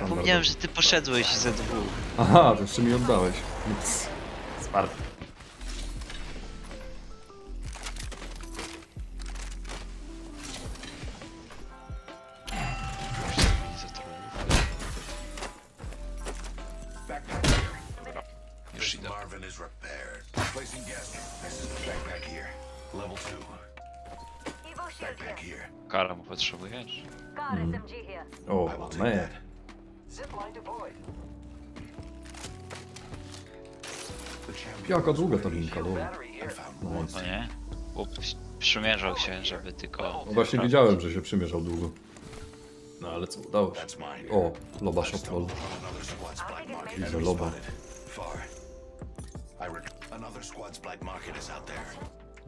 Zapomniałem, że ty poszedłeś ze dwóch. Aha, to jeszcze mi oddałeś. Ups. Smart. Już idę. Marvin is repaired. Placing gas. This is the backpack here. Level two. Evo shield Backpack here. here. Kara mu potrzebujesz? Got SMG here. O, man. Jaka długa ta linka, found one. No nie? Bo przymierzał się, żeby tylko... No właśnie wiedziałem, że się przymierzał długo. No ale co, udało się. O, loba market. Widzę loba.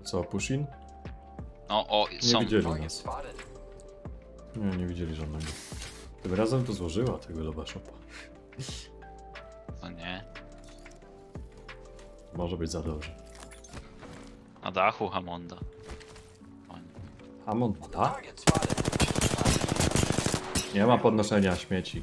Co, Pushin? No o, Nie są. widzieli nas. Nie, nie widzieli żadnego. Tym razem to złożyła tego loba shopa. No nie. Może być za dobrze. Na dachu Hamonda. Ma dach? Nie ma podnoszenia śmieci.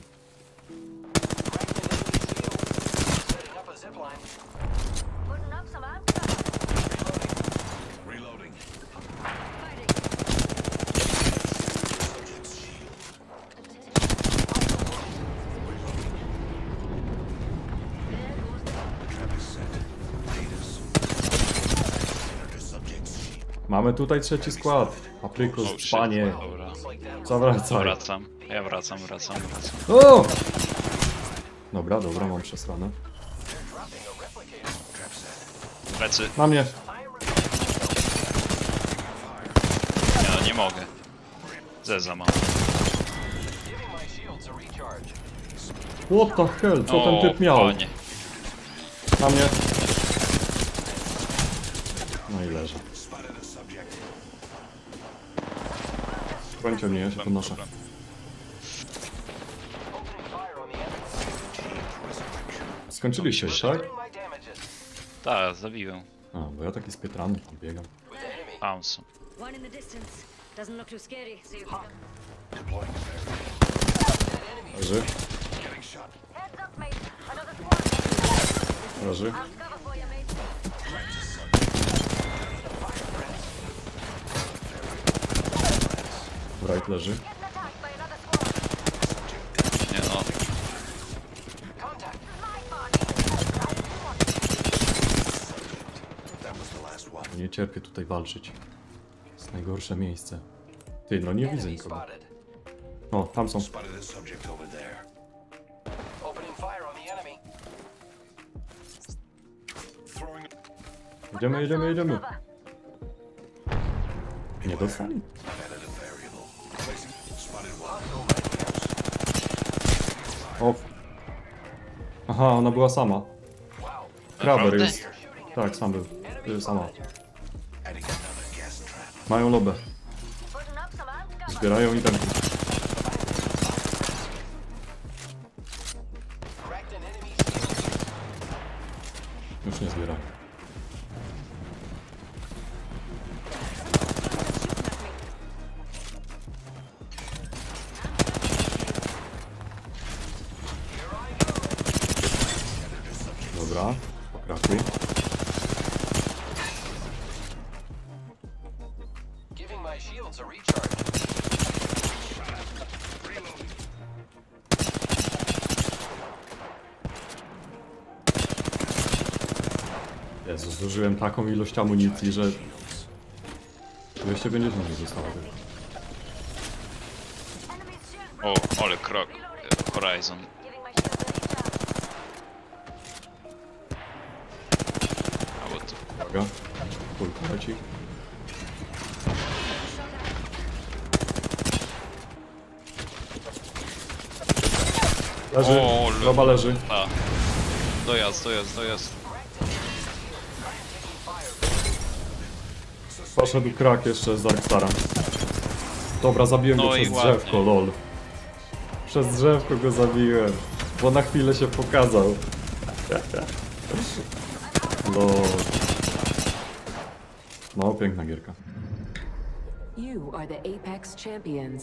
Mamy tutaj trzeci skład. Shit. panie. Dobra. Zawracaj. Wracam. Ja wracam, wracam, wracam. O! Dobra, dobra, mam przesrane. Plecy. Na mnie. Ja no nie mogę. Zeza mam. What the hell, co ten typ miał? panie. Na mnie. No i leży. Spotted a subject. Kończę mnie, ja się podnoszę. Skończyliście już, tak? Tak, zabiłem. A, bo ja taki spietrany tam biegam. Tam są. One in the distance. Doesn't look too scary, so you enemy. Leży, leży. Right leży. Nie no. Nie cierpię tutaj walczyć. Jest najgorsze miejsce. Ty, no nie widzę nikogo. O, tam są. Spotted a subject over there. Opening fire on the enemy. Throwing Jedziemy, jedziemy, jedziemy. Cover. Nie dostali? O. Aha, ona była sama. Kraber jest. Tak, sam był. Był sama. Mają lobę. Zbierają enemy shield. Już nie zbierają. Dobra, pokrakuj. Giving my shields a recharge. Jezu, zużyłem taką ilość amunicji, że... 250 nie zostało tylko. O, ale krok. Horizon. Uwaga. Kulka leci. Leży, O, le- loba leży. A. Dojazd, dojazd, dojazd. Poszedł krak jeszcze z Darkstara. Dobra, zabiłem go No i przez ładnie. drzewko, lol. Przez drzewko go zabiłem, bo na chwilę się pokazał. lol. No, piękna gierka. You are the Apex champions.